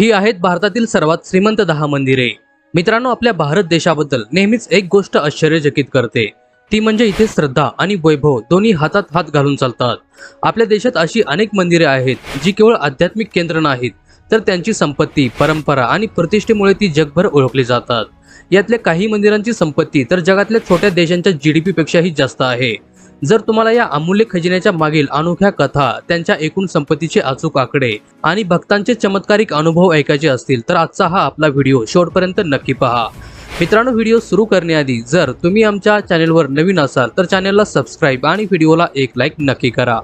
ही आहेत भारतातील सर्वात श्रीमंत दहा मंदिरे. मित्रांनो आपल्या भारत देशाबद्दल नेहमीच एक गोष्ट आश्चर्यचकित करते. ती म्हणजे इथे श्रद्धा आणि वैभव दोन्ही हातात हात घालून चालतात. आपल्या देशात अशी अनेक मंदिरे आहेत जी केवळ आध्यात्मिक केंद्र नाहीत तर त्यांची संपत्ती परंपरा आणि प्रतिष्ठेमुळे ती जगभर ओळखली जातात. यातल्या काही मंदिरांची संपत्ती तर जगातल्या छोट्या देशांच्या जी डी पेक्षाही जास्त आहे. जर तुम्हाला या अमूल्य खजिन्याच्या मागील अनोख्या कथा त्यांच्या एकूण संपत्तीचे अचूक आकडे आणि भक्तांचे चमत्कारिक अनुभव ऐकायचे असतील तर आजचा हा आपला व्हिडिओ शेवटपर्यंत नक्की पहा. मित्रांनो व्हिडिओ सुरू करण्याआधी जर तुम्ही आमच्या चॅनेलवर नवीन असाल तर चॅनेलला सबस्क्राईब आणि व्हिडिओला एक लाईक नक्की करा.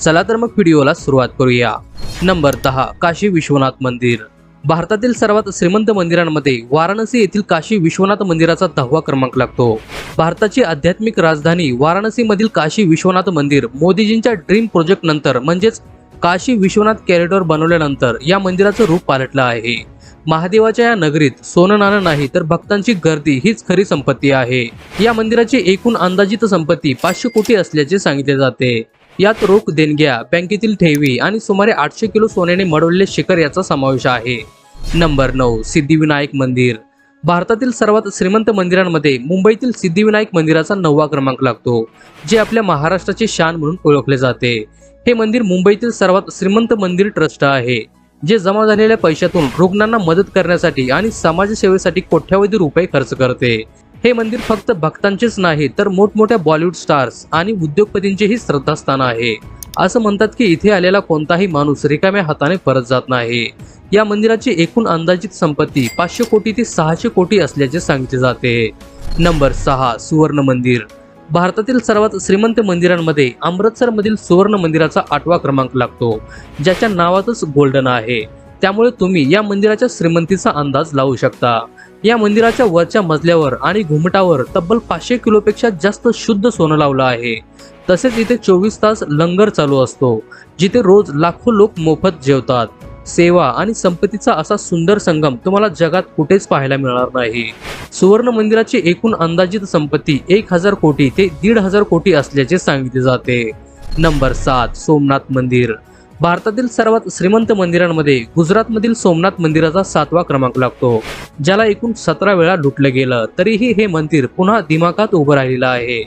चला तर मग व्हिडिओला सुरुवात करूया. नंबर दहा काशी विश्वनाथ मंदिर. भारतातील सर्वात श्रीमंत मंदिरांमध्ये वाराणसी येथील काशी विश्वनाथ मंदिराचा दहावा क्रमांक लागतो. भारताची आध्यात्मिक राजधानी वाराणसीमधील काशी विश्वनाथ मंदिर मोदीजींच्या ड्रीम प्रोजेक्ट नंतर म्हणजेच काशी विश्वनाथ कॅरिडॉर बनवल्यानंतर या मंदिराचं रूप पालटलं आहे. महादेवाच्या या नगरीत सोनं नाणं नाही तर भक्तांची गर्दी हीच खरी संपत्ती आहे. या मंदिराची एकूण अंदाजित संपत्ती पाचशे कोटी असल्याचे सांगितले जाते. यात रोख देणग्या बँकेतील ठेवी आणि सुमारे आठशे किलो सोन्याने मडवलेले शिखर याचा समावेश आहे. नंबर नऊ सिद्धिविनायक मंदिर. भारतातील सर्वात श्रीमंत मंदिरांमध्ये मुंबईतील सिद्धिविनायक मंदिराचा नववा क्रमांक लागतो जे आपल्या महाराष्ट्राचे शान म्हणून ओळखले जाते. हे मंदिर मुंबईतील सर्वात श्रीमंत मंदिर ट्रस्ट आहे जे जमा झालेल्या पैशातून रुग्णांना मदत करण्यासाठी आणि समाजसेवेसाठी कोट्यावधी रुपये खर्च करते. हे मंदिर फक्त भक्तांचेच नाही तर मोठमोठ्या बॉलिवूड स्टार्स आणि उद्योगपतींचेही श्रद्धास्थान आहे. असं म्हणतात की इथे आलेला कोणताही माणूस रिकाम्या हाताने परत जात नाही. या मंदिराची एकूण अंदाजित संपत्ती पाचशे कोटी ते सहाशे कोटी असल्याचे सांगितले जाते. नंबर सहा सुवर्ण मंदिर. भारतातील सर्वात श्रीमंत मंदिरांमध्ये अमृतसरमधील सुवर्ण मंदिराचा आठवा क्रमांक लागतो ज्याच्या नावातच गोल्डन आहे. त्यामुळे तुम्ही या मंदिराच्या श्रीमंतीचा अंदाज लावू शकता. या मंदिराच्या वरच्या मजल्यावर आणि घुमटावर तब्बल पाचशे किलोपेक्षा जास्त शुद्ध सोनं लावलं आहे. तसेच इथे चोवीस तास लंगर चालू असतो जिथे रोज लाखो लोक मोफत जेवतात. सेवा आणि संपत्तीचा असा सुंदर संगम तुम्हाला जगात कुठेच पाहायला मिळणार नाही. सुवर्ण मंदिराची एकूण अंदाजित संपत्ती एक हजार कोटी ते दीड हजार कोटी असल्याचे सांगितले जाते. नंबर सात सोमनाथ मंदिर. भारतातील सर्वात श्रीमंत मंदिरांमध्ये गुजरातमधील सोमनाथ मंदिराचा सातवा क्रमांक लागतो ज्याला एकूण सतरा वेळा लुटलं गेलं. तरीही हे मंदिर पुन्हा दिमाखात उभं राहिलेलं आहे.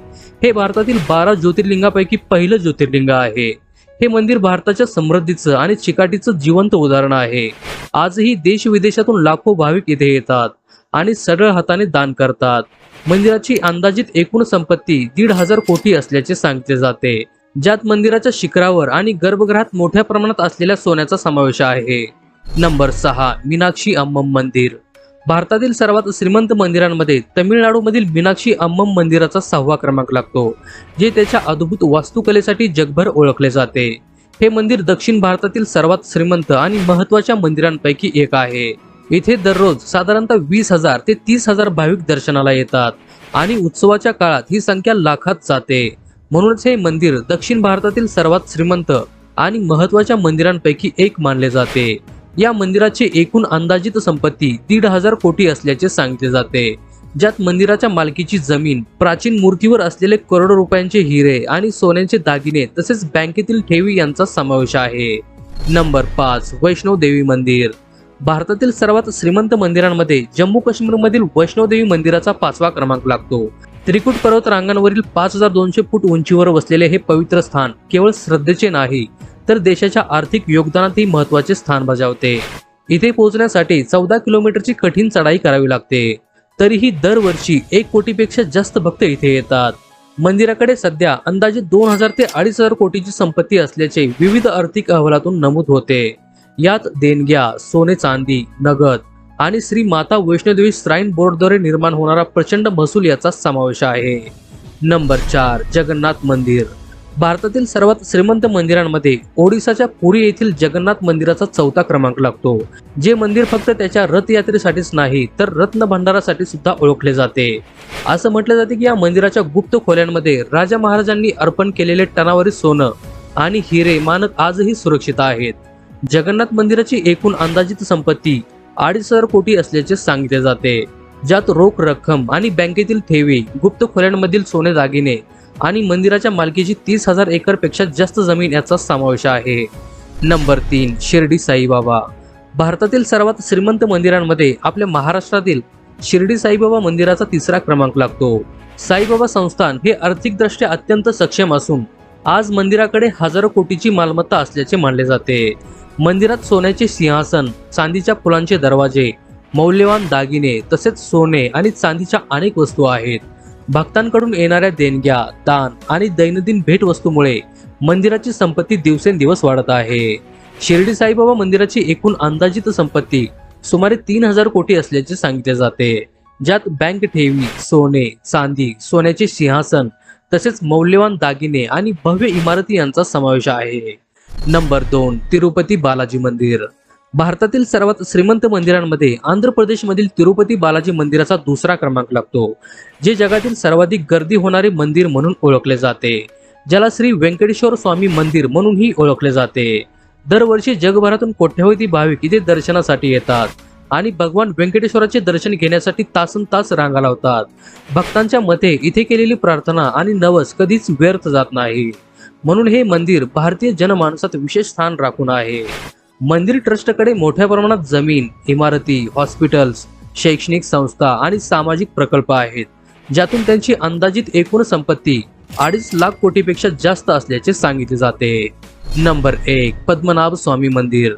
हे भारतातील बारा ज्योतिर्लिंगापैकी पहिलं ज्योतिर्लिंग आहे. हे मंदिर भारताच्या समृद्धीचं आणि चिकाटीचं जिवंत उदाहरण आहे. आजही देश विदेशातून लाखो भाविक इथे येतात आणि सरळ हाताने दान करतात. मंदिराची अंदाजित एकूण संपत्ती दीड हजार कोटी असल्याचे सांगितले जाते. ज्यात मंदिराच्या शिखरावर आणि गर्भगृहात मोठ्या प्रमाणात असलेल्या सोन्याचा समावेश आहे. नंबर सहा मीनाक्षी अम्मम मंदिर. भारतातील सर्वात श्रीमंत मंदिरांमध्ये तमिळनाडूमधील मीनाक्षी अम्मम मंदिराचा सहावा क्रमांक लागतो जे त्याच्या अद्भुत वास्तुकलेसाठी जगभर ओळखले जाते. हे मंदिर दक्षिण भारतातील सर्वात श्रीमंत आणि महत्त्वाच्या मंदिरांपैकी एक आहे. इथे दररोज साधारणतः वीस हजार ते तीस हजार भाविक दर्शनाला येतात आणि उत्सवाच्या काळात ही संख्या लाखात जाते. म्हणूनच हे मंदिर दक्षिण भारतातील सर्वात श्रीमंत आणि महत्त्वाच्या मंदिरांपैकी एक मानले जाते. या मंदिराची एकूण अंदाजित संपत्ती दीड हजार कोटी असल्याचे सांगितले जाते. ज्यात मंदिराच्या मालकीची जमीन प्राचीन मूर्तीवर असलेले करोडो रुपयांचे हिरे आणि सोन्याचे दागिने तसेच बँकेतील ठेवी यांचा समावेश आहे. नंबर पाच वैष्णव देवी मंदिर. भारतातील सर्वात श्रीमंत मंदिरांमध्ये जम्मू काश्मीरमधील वैष्णवदेवी मंदिराचा पाचवा क्रमांक लागतो. त्रिकुट पर्वत रांगांवरील पाच हजार दोनशे फूट उंचीवर वसलेले हे पवित्र स्थान केवळ श्रद्धेचे नाही तर देशाच्या आर्थिक योगदानातही महत्त्वाचे स्थान बजावते. इथे पोहोचण्यासाठी चौदा किलोमीटरची कठीण चढाई करावी लागते. तरीही दरवर्षी एक कोटीपेक्षा जास्त भक्त इथे येतात. मंदिराकडे सध्या अंदाजे दोन हजार ते अडीच हजार कोटीची संपत्ती असल्याचे विविध आर्थिक अहवालातून नमूद होते. यात देणग्या सोने चांदी नगद आणि श्री माता वैष्णोदेवी श्राईन बोर्डद्वारे निर्माण होणारा प्रचंड महसूल याचा समावेश आहे. नंबर चार जगन्नाथ मंदिर. भारतातील सर्वात श्रीमंत मंदिरांमध्ये ओडिसाच्या पुरी येथील जगन्नाथ मंदिराचा चौथा क्रमांक लागतो. जे मंदिर फक्त त्याच्या रथयात्रेसाठीच नाही तर रत्न भंडारासाठी सुद्धा ओळखले जाते. असं म्हटलं जाते की या मंदिराच्या गुप्त खोल्यांमध्ये राजा महाराजांनी अर्पण केलेले टनावरील सोनं आणि हिरे मानक आजही सुरक्षित आहेत. जगन्नाथ मंदिराची एकूण अंदाजित संपत्ती अडीच हजार कोटी असल्याचे सांगितले जाते. ज्यात रोख रक्कम आणि बँकेतील ठेवी गुप्त खोल्यांमधील सोने दागिने आणि मंदिराच्या मालकीची तीस हजार एकरपेक्षा जास्त जमीन याचा समावेश आहे. नंबर तीन शिर्डी साईबाबा. भारतातील सर्वात श्रीमंत मंदिरांमध्ये आपल्या महाराष्ट्रातील शिर्डी साईबाबा मंदिराचा तिसरा क्रमांक लागतो. साईबाबा संस्थान हे आर्थिकदृष्ट्या अत्यंत सक्षम असून आज मंदिराकडे हजारो कोटीची मालमत्ता असल्याचे मानले जाते. मंदिरात सोन्याचे सिंहासन चांदीच्या फुलांचे दरवाजे मौल्यवान दागिने तसेच सोने आणि चांदीच्या अनेक वस्तू आहेत. भक्तांकडून येणाऱ्या देणग्या दान आणि दैनंदिन भेटवस्तूमुळे मंदिराची संपत्ती दिवसेंदिवस वाढत आहे. शिर्डी साईबाबा मंदिराची एकूण अंदाजित संपत्ती सुमारे तीन हजार कोटी असल्याचे सांगितले जाते. ज्यात बँक ठेवी सोने चांदी सोन्याचे सिंहासन तसेच मौल्यवान दागिने आणि भव्य इमारती यांचा समावेश आहे. नंबर दोन तिरुपती बालाजी मंदिर. भारतातील सर्वात श्रीमंत मंदिरांमध्ये आंध्र प्रदेशमधील तिरुपती बालाजी मंदिराचा दुसरा क्रमांक लागतो जे जगातील सर्वाधिक गर्दी होणारे मंदिर म्हणून ओळखले जाते. ज्याला श्री व्यंकटेश्वर स्वामी मंदिर म्हणूनही ओळखले जाते. दरवर्षी जगभरातून कोट्यवधी भाविक इथे दर्शनासाठी येतात आणि भगवान व्यंकटेश्वराचे दर्शन घेण्यासाठी तासन तास रांगा लावतात. भक्तांच्या मते इथे केलेली प्रार्थना आणि नवस कधीच व्यर्थ जात नाही. म्हणून हे मंदिर भारतीय जनमानसात विशेष स्थान राखून आहे. मंदिर ट्रस्टकडे मोठ्या प्रमाणात जमीन इमारती हॉस्पिटल्स शैक्षणिक संस्था आणि सामाजिक प्रकल्प आहेत ज्यातून त्यांची अंदाजित एकूण संपत्ती अडीच लाख कोटीपेक्षा जास्त असल्याचे सांगितले जाते. नंबर एक पद्मनाभ स्वामी मंदिर.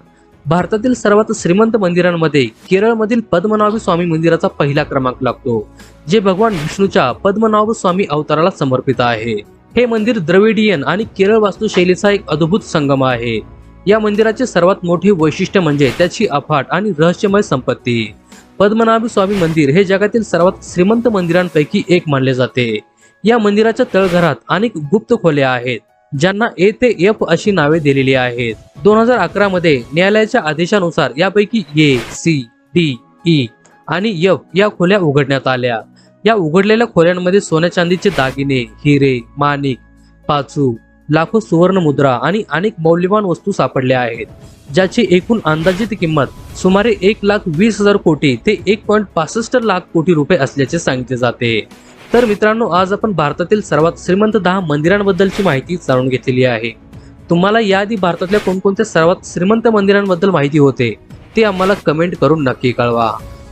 भारतातील सर्वात श्रीमंत मंदिरांमध्ये केरळमधील पद्मनाभ स्वामी मंदिराचा पहिला क्रमांक लागतो जे भगवान विष्णूच्या पद्मनाभ स्वामी अवताराला समर्पित आहे. हे मंदिर द्रविडियन आणि केरळ वास्तुशैलीचा एक अद्भुत संगम आहे. या मंदिराचे सर्वात मोठे वैशिष्ट्य म्हणजे त्याची अफाट आणि रहस्यमय संपत्ती. पद्मनाभ स्वामी मंदिर हे जगातील सर्वात श्रीमंत मंदिरांपैकी एक मानले जाते. या मंदिराच्या तळघरात अनेक गुप्त खोल्या आहेत ज्यांना ए ते एफ अशी नावे दिलेली आहेत. दोन हजार अकरा मध्ये न्यायालयाच्या आदेशानुसार यापैकी ए सी डी ई आणि एफ या खोल्या उघडण्यात आल्या. या उघडलेल्या खोल्यांमध्ये सोन्या चांदीचे दागिने हिरे माणिक पाचू लाखो सुवर्ण मुद्रा आणि अनेक मौल्यवान वस्तू सापडल्या आहेत ज्याची एकूण अंदाजित किंमत सुमारे एक लाख वीस हजार कोटी ते एक पॉईंट पासष्ट लाख कोटी रुपये असल्याचे सांगितले जाते. तर मित्रांनो आज आपण भारतातील सर्वात श्रीमंत दहा मंदिरांबद्दलची माहिती जाणून घेतलेली आहे. तुम्हाला याआधी भारतातल्या कोणकोणत्या सर्वात श्रीमंत मंदिरांबद्दल माहिती होते ते आम्हाला कमेंट करून नक्की कळवा.